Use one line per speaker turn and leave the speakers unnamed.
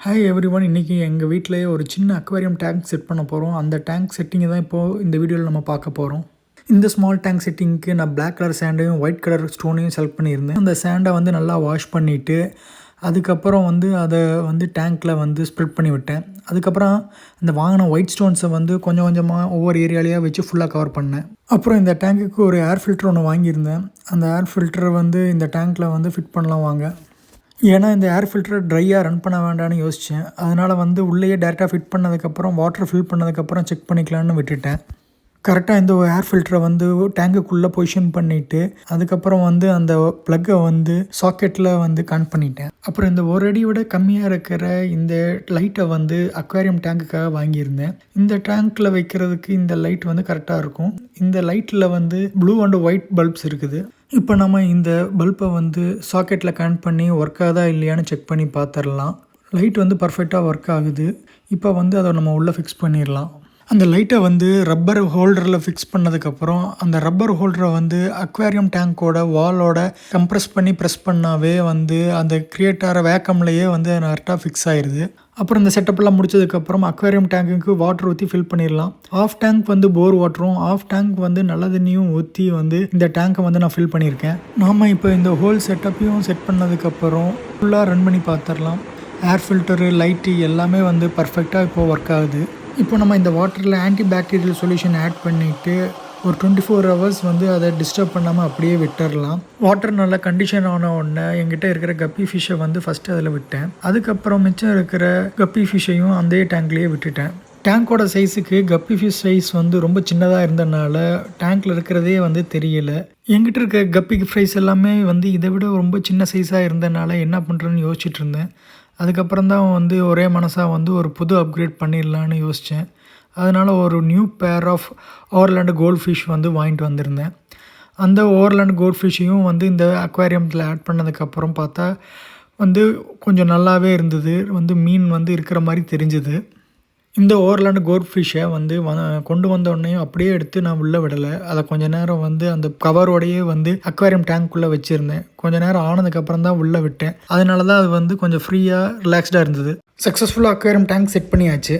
Hi every one இன்றைக்கி எங்கள் வீட்டிலேயே ஒரு சின்ன அக்வேரியம் டேங்க் செட் பண்ண போகிறோம் அந்த டேங்க் செட்டிங்கை தான் இப்போது இந்த வீடியோவில் நம்ம பார்க்க போகிறோம் இந்த ஸ்மால் டேங்க் செட்டிங்க்கு நான் பிளாக் கலர் சேண்டையும் ஒயிட் கலர் ஸ்டோனையும் செலக்ட் பண்ணியிருந்தேன். அந்த சேண்டை வந்து நல்லா வாஷ் பண்ணிவிட்டு அதுக்கப்புறம் வந்து அதை வந்து டேங்க்கில் வந்து ஸ்ப்ரெட் பண்ணி விட்டேன். அதுக்கப்புறம் அந்த வாங்கின ஒயிட் ஸ்டோன்ஸை வந்து கொஞ்சம் கொஞ்சமாக ஒவ்வொரு ஏரியாலையாக வச்சு ஃபுல்லாக கவர் பண்ணேன். அப்புறம் இந்த டேங்க்குக்கு ஒரு ஏர் ஃபில்டர் ஒன்று வாங்கியிருந்தேன். அந்த ஏர் ஃபில்ட்ரை வந்து இந்த டேங்க்கில் வந்து ஃபிட் பண்ணலாம் வாங்க. ஏன்னா இந்த ஏர் ஃபில்டரை ட்ரையாக ரன் பண்ண வேண்டாம்னு யோசித்தேன் அதனால் வந்து உள்ளேயே டேரெக்டாக ஃபிட் பண்ணதுக்கப்புறம் வாட்டர் ஃபில் பண்ணதுக்கப்புறம் செக் பண்ணிக்கலான்னு விட்டுட்டேன். கரெக்டாக இந்த ஏர் ஃபில்டரை வந்து டேங்குக்குள்ளே பொசிஷன் பண்ணிவிட்டு அதுக்கப்புறம் வந்து அந்த ப்ளக்கை வந்து சாக்கெட்டில் வந்து கனெக்ட் பண்ணிட்டேன். அப்புறம் இந்த ஒரு அடி விட கம்மியாக இருக்கிற இந்த லைட்டை வந்து அக்வேரியம் டேங்குக்காக வாங்கியிருந்தேன். இந்த டேங்க்கில் வைக்கிறதுக்கு இந்த லைட் வந்து கரெக்டாக இருக்கும். இந்த லைட்டில் வந்து ப்ளூ அண்ட் ஒயிட் பல்ப்ஸ் இருக்குது. இப்போ நம்ம இந்த பல்பை வந்து சாக்கெட்டில் கனெக்ட் பண்ணி ஒர்க் ஆகுதா இல்லையான்னு செக் பண்ணி பார்த்துடலாம். லைட் வந்து பர்ஃபெக்டாக ஒர்க் ஆகுது. இப்போ வந்து அதை நம்ம உள்ளே ஃபிக்ஸ் பண்ணிடலாம். அந்த லைட்டை வந்து ரப்பர் ஹோல்டரில் ஃபிக்ஸ் பண்ணதுக்கப்புறம் அந்த ரப்பர் ஹோல்டரை வந்து அக்வேரியம் டேங்க்கோட வாலோட கம்ப்ரெஸ் பண்ணி ப்ரெஸ் பண்ணாவே வந்து அந்த கிரியேட் ஆகிற வேக்கம்லேயே வந்து கரெக்டாக ஃபிக்ஸ் ஆயிடுது அப்புறம் இந்த செட்டப்லாம் முடிச்சதுக்கப்புறம் அக்வேரியம் டேங்குக்கு வாட்டர் ஊற்றி ஃபில் பண்ணிடலாம் ஆஃப் டேங்க் வந்து போர் வாட்டரும் ஆஃப் டேங்க் வந்து நல்ல தண்ணியும் ஊற்றி வந்து இந்த டேங்கை வந்து நான் ஃபில் பண்ணியிருக்கேன் நாம் இப்போ இந்த ஹோல் செட்டப்பையும் செட் பண்ணதுக்கப்புறம் ஃபுல்லாக ரன் பண்ணி பார்த்துடலாம் ஏர் ஃபில்டரு லைட்டு எல்லாமே வந்து பர்ஃபெக்டாக இப்போ ஒர்க் ஆகுது. இப்போ நம்ம இந்த வாட்டரில் ஆன்டி பாக்டீரியல் சொல்யூஷன் ஆட் பண்ணிவிட்டு ஒரு டுவெண்ட்டி ஃபோர் ஹவர்ஸ் வந்து அதை டிஸ்டர்ப் பண்ணாமல் அப்படியே விட்டுடலாம் வாட்டர் நல்லா கண்டிஷன் ஆன உடனே எங்கிட்ட இருக்கிற கப்பி ஃபிஷ்ஷை வந்து ஃபஸ்ட்டு அதில் விட்டேன். அதுக்கப்புறம் மிச்சம் இருக்கிற கப்பி ஃபிஷ்ஷையும் அந்த டேங்க்லேயே விட்டுட்டேன். டேங்க்கோட சைஸுக்கு கப்பி ஃபிஷ் சைஸ் வந்து ரொம்ப சின்னதாக இருந்தனால டேங்க்கில் இருக்கிறதே வந்து தெரியல. எங்கிட்ட இருக்க கப்பி ஃப்ரைஸ் எல்லாமே வந்து இதை விட ரொம்ப சின்ன சைஸாக இருந்தனால என்ன பண்ணுறேன்னு யோசிச்சுட்டு இருந்தேன். அதுக்கப்புறம் தான் வந்து ஒரே மனசாக வந்து ஒரு புது அப்கிரேட் பண்ணிடலான்னு யோசித்தேன் அதனால் ஒரு new pair of ஓவர்லேண்டு gold fish வந்து வாங்கிட்டு வந்திருந்தேன். அந்த ஓவர்லேண்ட் கோல்ட் ஃபிஷ்ஷையும் வந்து இந்த அக்வாரியத்தில் ஆட் பண்ணதுக்கப்புறம் பார்த்தா வந்து கொஞ்சம் நல்லாவே இருந்தது. வந்து மீன் வந்து இருக்கிற மாதிரி தெரிஞ்சுது. இந்த ஓவர்லேண்ட் கோல்ட் ஃபிஷ்ஷை வந்து வ கொண்டு வந்த உடனேயும் அப்படியே எடுத்து நான் உள்ளே விடலை. அதை கொஞ்ச நேரம் வந்து அந்த கவரோடையே வந்து அக்வாரியம் டேங்க்குள்ளே வச்சுருந்தேன். கொஞ்ச நேரம் ஆனதுக்கப்புறம் தான் உள்ளே விட்டேன். அதனால தான் அது வந்து கொஞ்சம் ஃப்ரீயாக ரிலாக்ஸ்டாக இருந்தது. சக்ஸஸ்ஃபுல்லாக அக்வாரியம் டேங்க் செட் பண்ணியாச்சு.